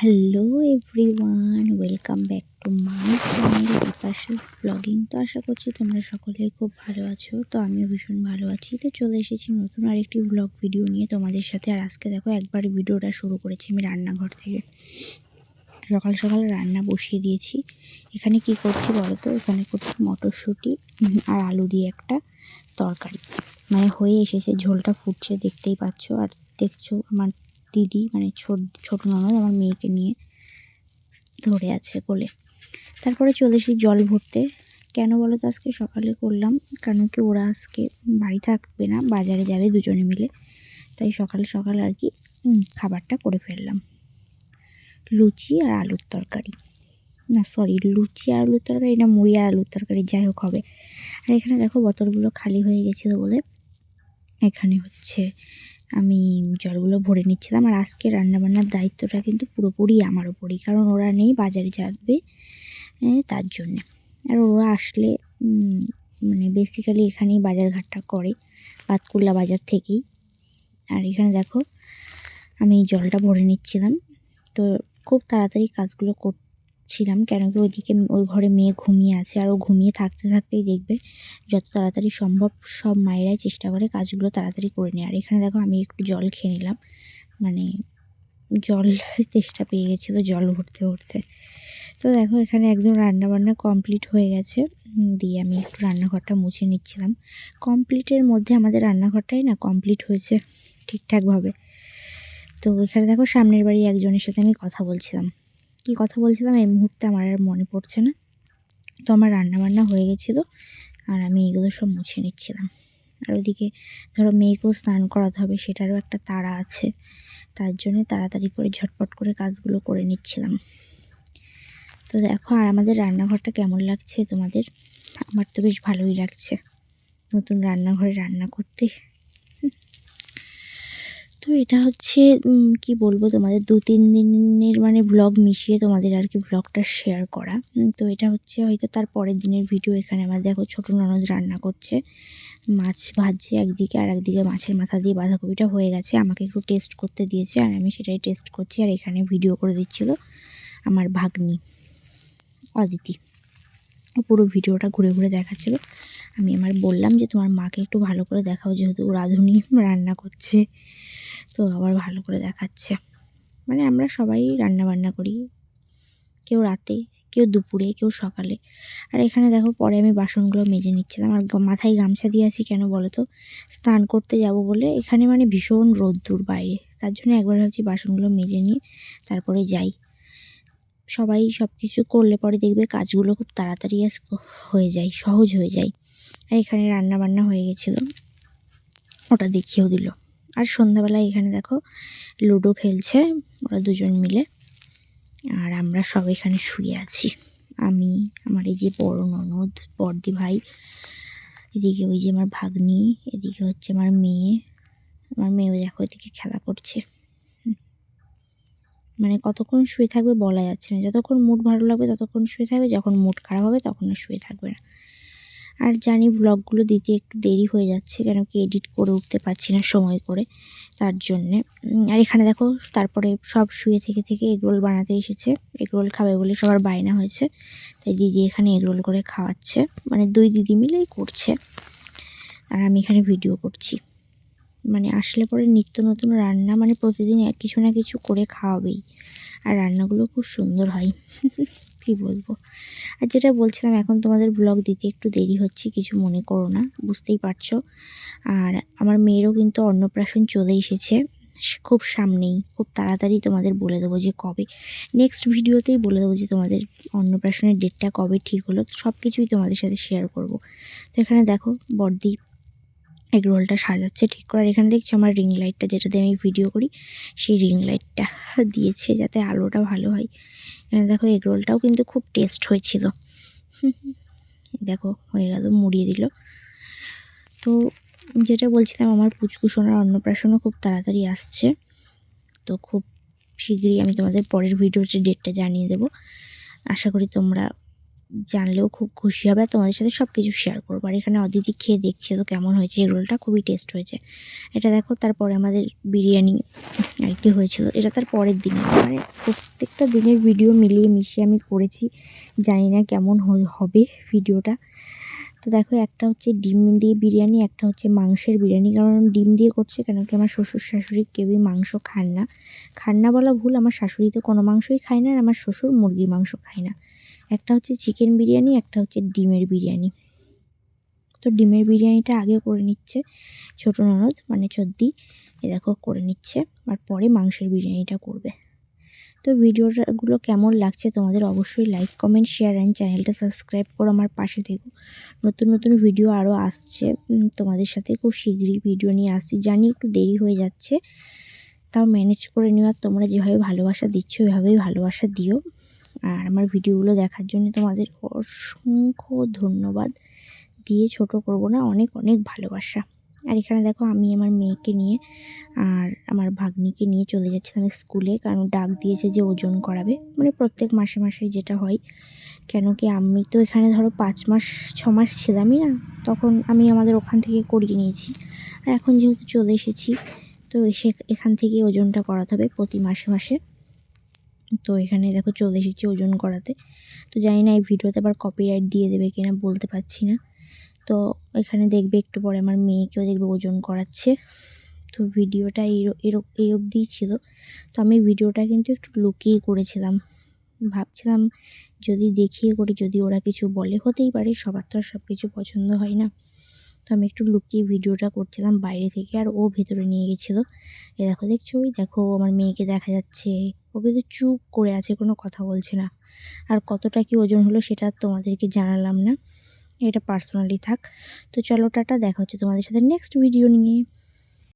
Hello everyone welcome back to my channel Bipasha's blogging তো আশা করছি তোমরা সকলেই খুব ভালো আছো। তো আমিও ভীষণ ভালো আছি। তো চলে এসেছি নতুন আরেকটি ব্লগ ভিডিও নিয়ে তোমাদের সাথে। আর আজকে দেখো, একবার ভিডিওটা শুরু করেছি আমি রান্নাঘর থেকে। সকাল সকাল রান্না বসিয়ে দিয়েছি। এখানে কি করছি বলো তো এখানে করছি মটরশুঁটি আর আলু দিয়ে একটা তরকারি। মানে হয়ে এসেছে, ঝোলটা ফুটছে, দেখতেই পাচ্ছ। আর দেখছ, আমার দিদি মানে ছোট ননদ আমার মেয়েকে নিয়ে ধরে আছে কোলে। তারপরে চলে এসেছি জল ভরতে। কেন বলো তো আজকে সকালে করলাম, কেন কি ওরা আজকে বাড়ি থাকবে না, বাজারে যাবে দুজনে মিলে। তাই সকাল সকাল আর কি খাবারটা করে ফেললাম। লুচি আর আলুর তরকারি। না সরি লুচি আর আলুর তরকারি না, মুড়ি আর আলুর তরকারি, যাই হোক হবে। আর এখানে দেখো বোতলগুলো খালি হয়ে গেছিল বলে এখানে হচ্ছে আমি জলগুলো ভরে নিচ্ছিলাম আর আজকে রান্নাবান্নার দায়িত্বটা কিন্তু পুরোপুরি আমার ওপরই, কারণ ওরা নেই বাজারে যাবে তার জন্যে। আর ওরা আসলে মানে বেসিক্যালি এখানেই বাজারঘাটটা করে পাতকুল্লা বাজার থেকেই। আর এখানে দেখো, আমি জলটা ভরে নিচ্ছিলাম। তো খুব তাড়াতাড়ি কাজগুলো করছিলাম কেন কি ওইদিকে ওই ঘরে মেয়ে ঘুমিয়ে আছে আর ও ঘুমিয়ে থাকতে থাকতেই দেখবে যত তাড়াতাড়ি সম্ভব সব মায়েরাই চেষ্টা করে কাজগুলো তাড়াতাড়ি করে নেয়। আর এখানে দেখো আমি একটু জল খেয়ে নিলাম মানে জল তেষ্টা পেয়ে গেছে তো জল ভরতে ভরতে। তো দেখো এখানে একদম রান্নাবান্না কমপ্লিট হয়ে গেছে। দিয়ে আমি একটু রান্নাঘরটা মুছে নিচ্ছিলাম। কমপ্লিটের মধ্যে আমাদের রান্নাঘরটাই না কমপ্লিট হয়েছে ঠিকঠাকভাবে। তো এখানে দেখো সামনের বাড়ি একজনের সাথে আমি কথা বলছিলাম। কি কথা বলছিলাম? এই মুহূর্তে আমার আর মনে পড়ছে না। তো আমার রান্নাবান্না হয়ে গেছিল আর আমি এগুলো সব মুছে নিচ্ছিলাম। আর ওদিকে ধরো মেয়েকেও স্নান করাতে হবে, সেটারও একটা তাড়া আছে। তার জন্য তাড়াতাড়ি করে ঝটপট করে কাজগুলো করে নিচ্ছিলাম। তো দেখো, আর আমাদের রান্নাঘরটা কেমন লাগছে তোমাদের? আমার তো বেশ ভালোই লাগছে। নতুন রান্নাঘরে রান্না করতে। তো এটা হচ্ছে কি বলব তোমাদের, দু, তিন দিনের মানে ব্লগ মিশিয়ে তোমাদের আর কি ব্লগটা শেয়ার করা। তো এটা হচ্ছে হয়তো তার পরের দিনের ভিডিও এখানে আমার দেখো ছোটো ননদ রান্না করছে। মাছ ভাজছে একদিকে আর একদিকে মাছের মাথা দিয়ে বাঁধাকপিটা হয়ে গেছে। আমাকে একটু টেস্ট করতে দিয়েছে আর আমি সেটাই টেস্ট করছি আর এখানে ভিডিও করে দিচ্ছিল আমার ভাগ্নি, অদিতি। পুরো ভিডিওটা ঘুরে ঘুরে দেখাচ্ছিল। আমি আমার বললাম যে তোমার মাকে একটু ভালো করে দেখাও, যেহেতু রাঁধুনি রান্না করছে। তো আবার ভালো করে দেখাচ্ছে। মানে আমরা সবাই রান্না বান্না করি। কেউ রাতে, কেউ দুপুরে, কেউ সকালে। আর এখানে দেখো, পরে আমি বাসনগুলো মেজে নিচ্ছিলাম। আর মাথায় গামছা দিয়ে আছি কেন বলো তো? স্নান করতে যাব বলে। এখানে মানে ভীষণ রোদ্দুর বাইরে। তার জন্য একবার ভাবছি বাসনগুলো মেজে নিয়ে তারপরে যাই। সবাই সব কিছু করলে পরে দেখবে কাজগুলো খুব তাড়াতাড়ি হয়ে যায়, সহজ হয়ে যায়। আর এখানে রান্না বান্না হয়ে গেছিল। ওটা দেখিয়েও দিল। আর সন্ধ্যাবেলায় এখানে দেখো লুডো খেলছে ওরা দুজন মিলে। আর আমরা সব এখানে শুয়ে আছি। আমি, আমার এই যে বড় ননদ বর্দি ভাই, এদিকে ওই যে আমার ভাগ্নি, এদিকে হচ্ছে আমার মেয়ে। আমার মেয়েও দেখো এদিকে খেলা করছে। মানে কতক্ষণ শুয়ে থাকবে বলা যাচ্ছে না। যতক্ষণ মুড ভালো লাগবে ততক্ষণ শুয়ে থাকবে, যখন মুড খারাপ হবে তখন শুয়ে থাকবে না। আর জানি ব্লগগুলো দিতে একটু দেরি হয়ে যাচ্ছে, কেন কি এডিট করে উঠতে পারছি না সময় করে, তার জন্যে। আর এখানে দেখো, তারপরে সব শুয়ে থেকে থেকে এগরোল বানাতে এসেছে। এগরোল খাবে বলে সবার বায়না হয়েছে, তাই দিদি এখানে এগরোল করে খাওয়াচ্ছে। মানে দুই দিদি মিলেই করছে। আর আমি এখানে ভিডিও করছি। মানে আসলে পরে নিত্য নতুন রান্না মানে প্রতিদিন কিছু না কিছু করে খাওয়াবেই। আর রান্নাগুলো খুব সুন্দর হয়। কী বলব? আর যেটা বলছিলাম, এখন তোমাদের ব্লগ দিতে একটু দেরি হচ্ছে, কিছু মনে করো না, বুঝতেই পারছ। আর আমার মেয়েরও কিন্তু অন্নপ্রাশন চলে এসেছে খুব সামনেই, খুব তাড়াতাড়ি তোমাদের বলে দেবো যে কবে। নেক্সট ভিডিওতেই বলে দেবো যে তোমাদের অন্নপ্রাশনের ডেটটা কবে ঠিক হলো সব কিছুই তোমাদের সাথে শেয়ার করব। তো এখানে দেখো, বর্দি এগ রোলটা সাজাচ্ছে। ঠিক করে আর এখানে দেখছি আমার রিং লাইটটা যেটা দিয়ে আমি ভিডিও করি, সেই রিং লাইটটা দিয়েছে যাতে আলোটা ভালো হয়। এখানে দেখো এগ রোলটাও কিন্তু খুব টেস্ট হয়েছিল। দেখো হয়ে গেল, মুড়িয়ে দিল। তো যেটা বলছিলাম, আমার পুচকু সোনার অন্নপ্রাশনও খুব তাড়াতাড়ি আসছে। তো খুব শীঘ্রই আমি তোমাদের পরের ভিডিওতে ডেটটা জানিয়ে দেবো। আশা করি তোমরা জানলেও খুব খুশি হবে আর তোমাদের সাথে সব কিছু শেয়ার করব। আর এখানে অদিতি খেয়ে দেখছে তো কেমন হয়েছে, এই রোলটা খুবই টেস্ট হয়েছে। এটা দেখো, তারপরে আমাদের বিরিয়ানি আর কি হয়েছিল। এটা তার পরের দিনে। মানে প্রত্যেকটা দিনের ভিডিও মিলিয়ে মিশিয়ে আমি করেছি। জানি না কেমন হবে ভিডিওটা তো দেখো, একটা হচ্ছে ডিম দিয়ে বিরিয়ানি, একটা হচ্ছে মাংসের বিরিয়ানি। কারণ ডিম দিয়ে করছে কেন কি আমার শ্বশুর শাশুড়ি কেউই মাংস খান না। খান না বলা ভুল, আমার শাশুড়ি তো কোনো মাংসই খায় না আর আমার শ্বশুর মুরগির মাংস খায় না। একটা হচ্ছে চিকেন বিরিয়ানি, একটা হচ্ছে ডিমের বিরিয়ানি। তো ডিমের বিরিয়ানিটা আগে করে নিচ্ছে ছোটো ননদ মানে চদ্দি। এ দেখো, করে নিচ্ছে। আর পরে মাংসের বিরিয়ানিটা করবে। তো ভিডিওটাগুলো কেমন লাগছে তোমাদের অবশ্যই লাইক কমেন্ট শেয়ার অ্যান্ড চ্যানেলটা সাবস্ক্রাইব করো আমার পাশে থেকো। নতুন নতুন ভিডিও আরও আসছে। তোমাদের সাথে খুব শীঘ্রই ভিডিও নিয়ে আসছি জানি একটু দেরি হয়ে যাচ্ছে। তাও ম্যানেজ করে নিও। আর তোমরা যেভাবে ভালোবাসা দিচ্ছ, ওইভাবেই ভালোবাসা দিও। আর আমার ভিডিওগুলো দেখার জন্য তোমাদের অসংখ্য ধন্যবাদ। দিয়ে ছোট করব না, অনেক অনেক ভালোবাসা। আর এখানে দেখো আমি আমার মেয়েকে নিয়ে আর আমার ভাগ্নিকে নিয়ে চলে যাচ্ছিলাম স্কুলে, কারণ ডাক দিয়েছে যে ওজন করাবে। মানে প্রত্যেক মাসে মাসে যেটা হয়। কেন কি আমি তো এখানে ধরো পাঁচ মাস, ছ মাস ছিলামই না, তখন আমি আমাদের ওখান থেকে করিয়ে নিয়েছি। আর এখন যেহেতু চলে এসেছি, তো এসে এখান থেকে ওজনটা করাতে হবে প্রতি মাসে মাসে। তো এখানে দেখো চলে এসেছি ওজন করাতে। তো জানি না এই ভিডিওতে আবার কপিরাইট দিয়ে দেবে কিনা বলতে পারছি না। তো এখানে দেখবে একটু পরে আমার মেয়েকেও দেখবে ওজন করাচ্ছে। তো ভিডিওটা এই অবধিই ছিল। তো আমি ভিডিওটা কিন্তু একটু লুকিয়ে করেছিলাম। ভাবছিলাম যদি দেখিয়ে করি, যদি ওরা কিছু বলে, হতেই পারে, সবার তো সব কিছু পছন্দ হয় না। তো আমি একটু লুকিয়ে ভিডিওটা করছিলাম বাইরে থেকে, আর ও ভেতরে নিয়ে গেছিল। এ দেখো, দেখছ? ওই দেখো, আমার মেয়েকে দেখা যাচ্ছে। ও কিন্তু চুপ করে আছে, কোনো কথা বলছে না। আর কতটা কি ওজন হলো সেটা তোমাদেরকে জানালাম না। এটা পার্সোনালি থাক। তো চলো টাটা, দেখা হচ্ছে তোমাদের সাথে নেক্সট ভিডিও নিয়ে।